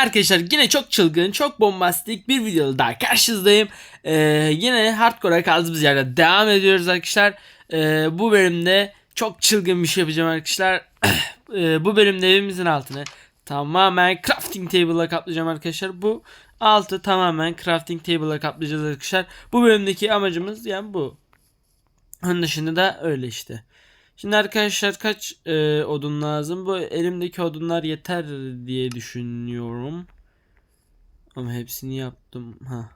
Arkadaşlar yine çok çılgın, çok bombastik bir videoda daha karşınızdayım. Ee, yine hardcore'a kaldığımız yerde devam ediyoruz arkadaşlar. Ee, bu bölümde çok çılgın bir şey yapacağım arkadaşlar. Ee, bu bölümde evimizin altını tamamen crafting table'la kaplayacağım arkadaşlar. Bu altı tamamen crafting table'la kaplayacağız arkadaşlar. Bu bölümdeki amacımız yani bu. Onun dışında da öyle işte. Şimdi arkadaşlar kaç e, odun lazım? Bu elimdeki odunlar yeter diye düşünüyorum. Ama hepsini yaptım. Ha.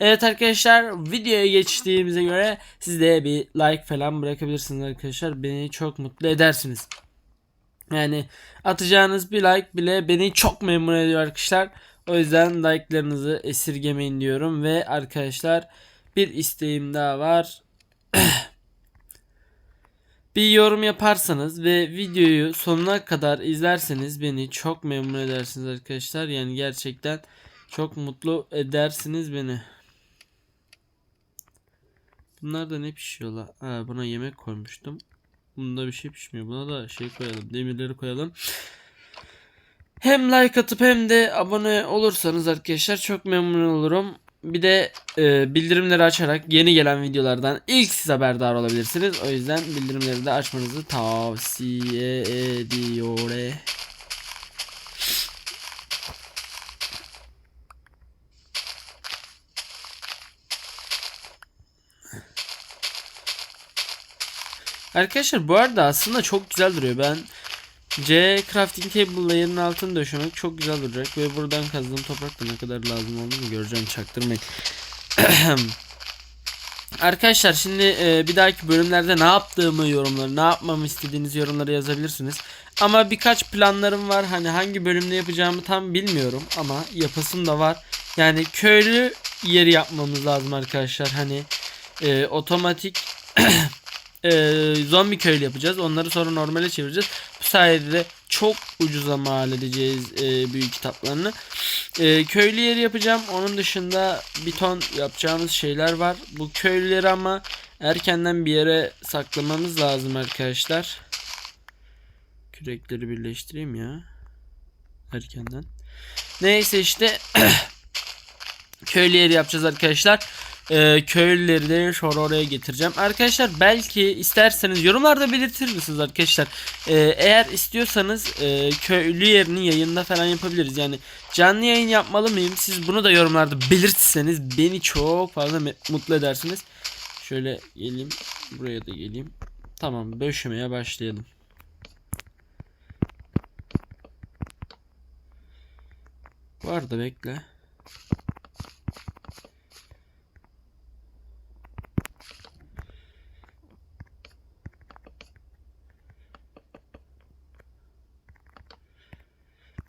Evet arkadaşlar videoya geçtiğimize göre siz de bir like falan bırakabilirsiniz arkadaşlar. Beni çok mutlu edersiniz. Yani atacağınız bir like bile beni çok memnun ediyor arkadaşlar. O yüzden like'larınızı esirgemeyin diyorum ve arkadaşlar bir isteğim daha var. Bir yorum yaparsanız ve videoyu sonuna kadar izlerseniz beni çok memnun edersiniz arkadaşlar. Yani gerçekten çok mutlu edersiniz beni. Bunlar da ne pişiyor la? Ha, buna yemek koymuştum. Bunda bir şey pişmiyor. Buna da şey koyalım. Demirleri koyalım. Hem like atıp hem de abone olursanız arkadaşlar çok memnun olurum. Bir de e, bildirimleri açarak yeni gelen videolardan ilk siz haberdar olabilirsiniz. O yüzden bildirimleri de açmanızı tavsiye ediyorum. Arkadaşlar bu arada aslında çok güzel duruyor. Ben C crafting table layer'ın altını döşemek çok güzel duracak ve buradan kazdığım toprak da ne kadar lazım olduğunu göreceğim çaktırmayın. Arkadaşlar şimdi e, bir dahaki bölümlerde ne yaptığımı yorumları, ne yapmamı istediğiniz yorumları yazabilirsiniz. Ama birkaç planlarım var. Hani hangi bölümde yapacağımı tam bilmiyorum ama yapasım da var. Yani köylü yeri yapmamız lazım arkadaşlar. Hani e, otomatik e, zombi köylü yapacağız. Onları sonra normale çevireceğiz. Bu sayede de çok ucuza mal edeceğiz e, büyük kitaplarını. E, köylü yeri yapacağım. Onun dışında bir ton yapacağımız şeyler var. Bu köylüleri ama erkenden bir yere saklamamız lazım arkadaşlar. Kürekleri birleştireyim ya. Erkenden. Neyse işte köylü yeri yapacağız arkadaşlar. Ee, köylüleri de sonra oraya getireceğim. Arkadaşlar belki isterseniz yorumlarda belirtir misiniz arkadaşlar? Ee, eğer istiyorsanız e, köylü yerini yayında falan yapabiliriz. Yani canlı yayın yapmalı mıyım? Siz bunu da yorumlarda belirtirseniz beni çok fazla mutlu edersiniz. Şöyle geleyim. Buraya da geleyim. Tamam döşemeye başlayalım. Bu arada bekle.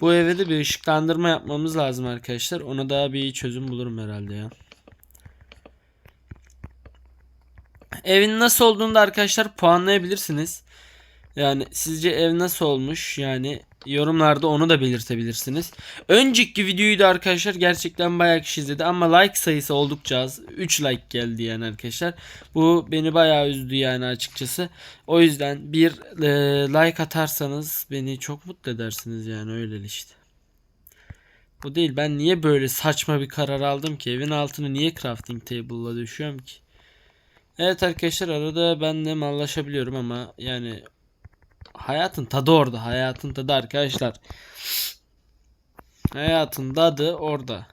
Bu eve de bir ışıklandırma yapmamız lazım arkadaşlar. Ona daha bir çözüm bulurum herhalde ya. Evin nasıl olduğunu da arkadaşlar puanlayabilirsiniz. Yani sizce ev nasıl olmuş? Yani yorumlarda onu da belirtebilirsiniz. Önceki videoyu da arkadaşlar gerçekten bayağı kişi izledi ama like sayısı oldukça az. 3 like geldi yani arkadaşlar. Bu beni bayağı üzdü yani açıkçası. O yüzden bir e, like atarsanız beni çok mutlu edersiniz yani öyle işte. Bu değil ben niye böyle saçma bir karar aldım ki? Evin altını niye crafting table'la düşüyorum ki? Evet arkadaşlar arada ben de mallaşabiliyorum ama yani hayatın tadı orada. Hayatın tadı arkadaşlar. Hayatın tadı orada.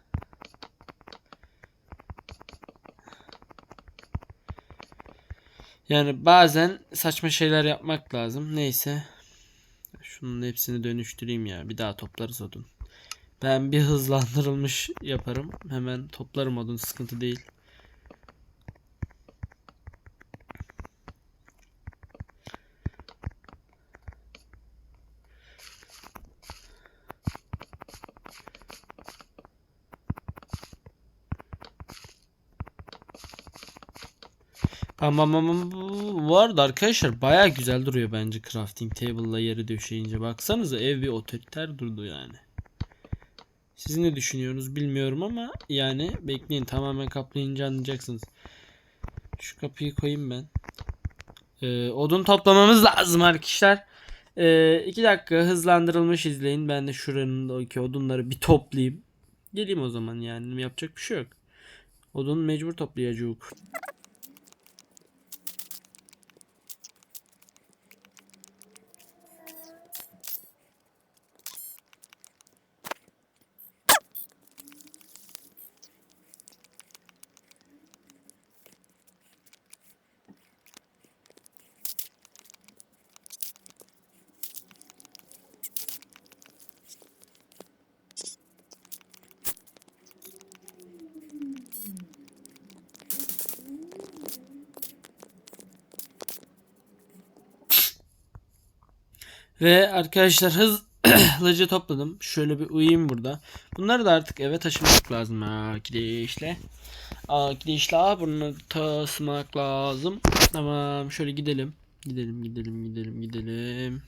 Yani bazen saçma şeyler yapmak lazım. Neyse. Şunun hepsini dönüştüreyim ya. Bir daha toplarız odun. Ben bir hızlandırılmış yaparım. Hemen toplarım odun. Sıkıntı değil. Ama bu arada arkadaşlar baya güzel duruyor bence crafting table'la yeri döşeyince. Baksanıza ev bir otoriter durdu yani. Siz ne düşünüyorsunuz bilmiyorum ama yani bekleyin tamamen kaplayınca anlayacaksınız. Şu kapıyı koyayım ben. Ee, odun toplamamız lazım arkadaşlar. Ee, iki dakika hızlandırılmış izleyin. Ben de şuranın ki odunları bir toplayayım. Geleyim o zaman yani yapacak bir şey yok. Odun mecbur toplayacağız. Ve arkadaşlar hız hızlıca topladım. Şöyle bir uyuyayım burada. Bunları da artık eve taşımak lazım. Gidişle aa, bunu taşımak lazım. Tamam şöyle gidelim. Gidelim gidelim gidelim gidelim.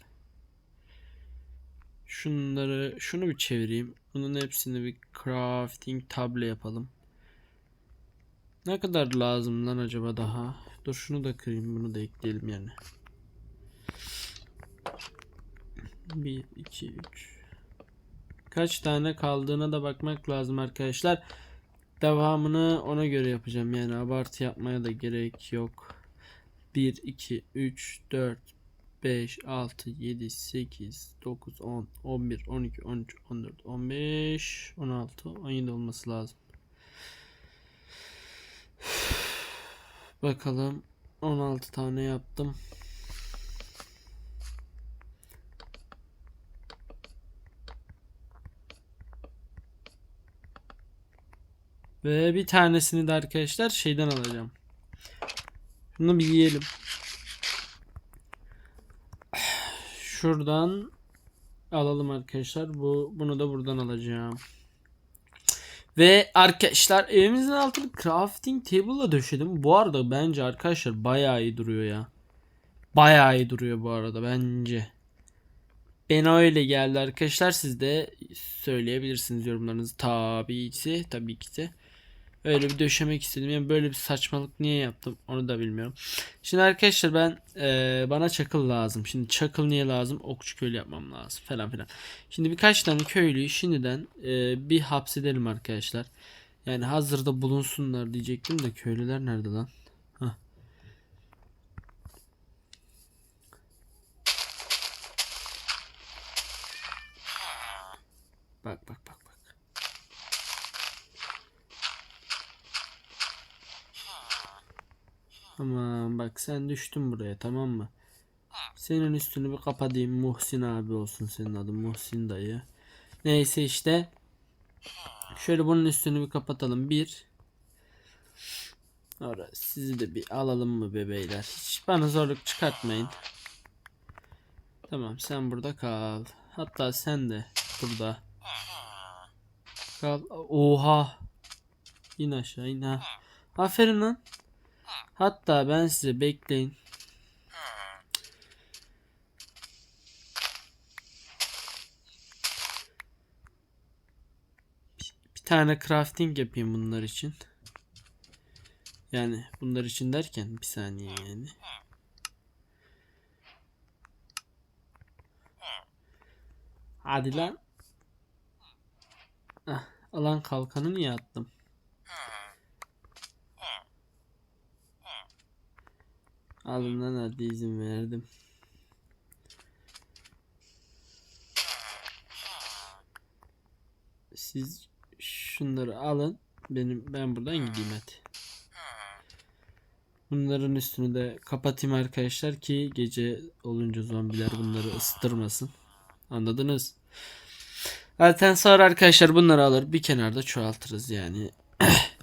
Şunları şunu bir çevireyim. Bunun hepsini bir crafting table yapalım. Ne kadar lazım lan acaba daha? Dur şunu da kırayım bunu da ekleyelim yani. 1, 2, 3. Kaç tane kaldığına da bakmak lazım arkadaşlar. Devamını ona göre yapacağım. Yani abartı yapmaya da gerek yok. 1, 2, 3, 4, 5, 6, 7, 8, 9, 10, 11, 12, 13, 14, 15, 16, 17 olması lazım. Bakalım 16 tane yaptım. Ve bir tanesini de arkadaşlar şeyden alacağım. Şunu bir yiyelim. Şuradan alalım arkadaşlar. Bu bunu da buradan alacağım. Ve arkadaşlar evimizin altını crafting table'la döşedim. Bu arada bence arkadaşlar bayağı iyi duruyor ya. Bayağı iyi duruyor bu arada bence. Bana öyle geldi arkadaşlar. Siz de söyleyebilirsiniz yorumlarınızı. Tabii ki, tabii ki de. Öyle bir döşemek istedim. Yani böyle bir saçmalık niye yaptım onu da bilmiyorum. Şimdi arkadaşlar ben e, bana çakıl lazım. Şimdi çakıl niye lazım? Okçu köylü yapmam lazım falan filan. Şimdi birkaç tane köylüyü şimdiden e, bir hapsedelim arkadaşlar. Yani hazırda bulunsunlar diyecektim de köylüler nerede lan? Bak bak bak bak. Tamam bak sen düştün buraya tamam mı? Senin üstünü bir kapatayım. Muhsin abi olsun senin adın. Muhsin dayı. Neyse işte. Şöyle bunun üstünü bir kapatalım. Bir. Sonra sizi de bir alalım mı bebeyler? Hiç bana zorluk çıkartmayın. Tamam sen burada kal. Hatta sen de burada. Kal. Oha. İn aşağı in ha. Aferin lan. Hatta ben size bekleyin. Bir, tane crafting yapayım bunlar için. Yani bunlar için derken bir saniye yani. Hadi lan. Ah, alan kalkanı niye attım? Alın lan hadi izin verdim. Siz şunları alın. Benim ben buradan gideyim hadi. Bunların üstünü de kapatayım arkadaşlar ki gece olunca zombiler bunları ısıtırmasın. Anladınız? Zaten sonra arkadaşlar bunları alır bir kenarda çoğaltırız yani.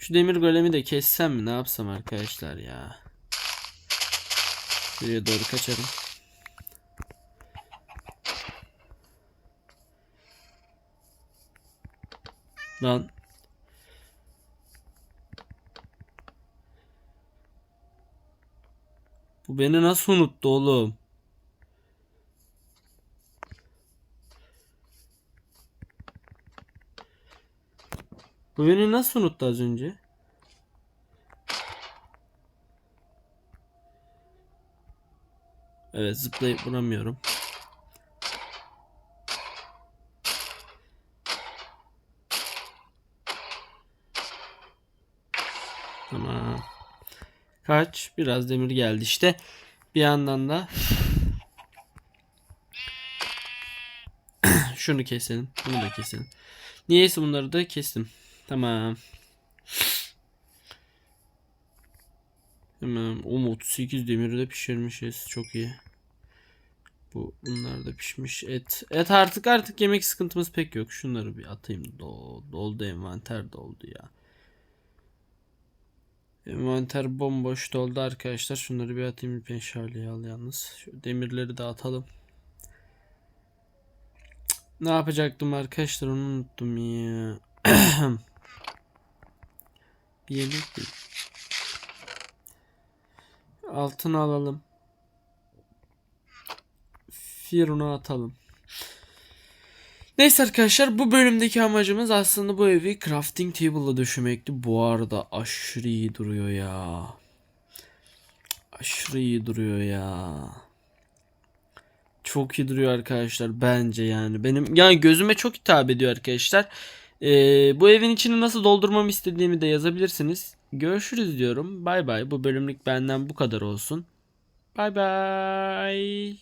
Şu demir golemi de kessem mi ne yapsam arkadaşlar ya. Şuraya doğru kaçarım. Lan. Bu beni nasıl unuttu oğlum? Bu beni nasıl unuttu az önce? Evet zıplayıp vuramıyorum. Tamam. Kaç? Biraz demir geldi işte. Bir yandan da şunu keselim. Bunu da keselim. Niyeyse bunları da kestim. Tamam. Hemen o 38 demiri de pişirmişiz. Çok iyi. Bu bunlar da pişmiş et. Et artık artık yemek sıkıntımız pek yok. Şunları bir atayım. Dol, doldu envanter doldu ya. Envanter bomboş doldu arkadaşlar. Şunları bir atayım bir şöyle al yalnız. Şu demirleri de atalım. Ne yapacaktım arkadaşlar onu unuttum ya. yemek değil. Altın alalım. Firun'a atalım. Neyse arkadaşlar bu bölümdeki amacımız aslında bu evi crafting table'la döşemekti. Bu arada aşırı iyi duruyor ya. Aşırı iyi duruyor ya. Çok iyi duruyor arkadaşlar bence yani. Benim yani gözüme çok hitap ediyor arkadaşlar. Ee, bu evin içini nasıl doldurmamı istediğimi de yazabilirsiniz. Görüşürüz diyorum. Bay bay. Bu bölümlük benden bu kadar olsun. Bay bay.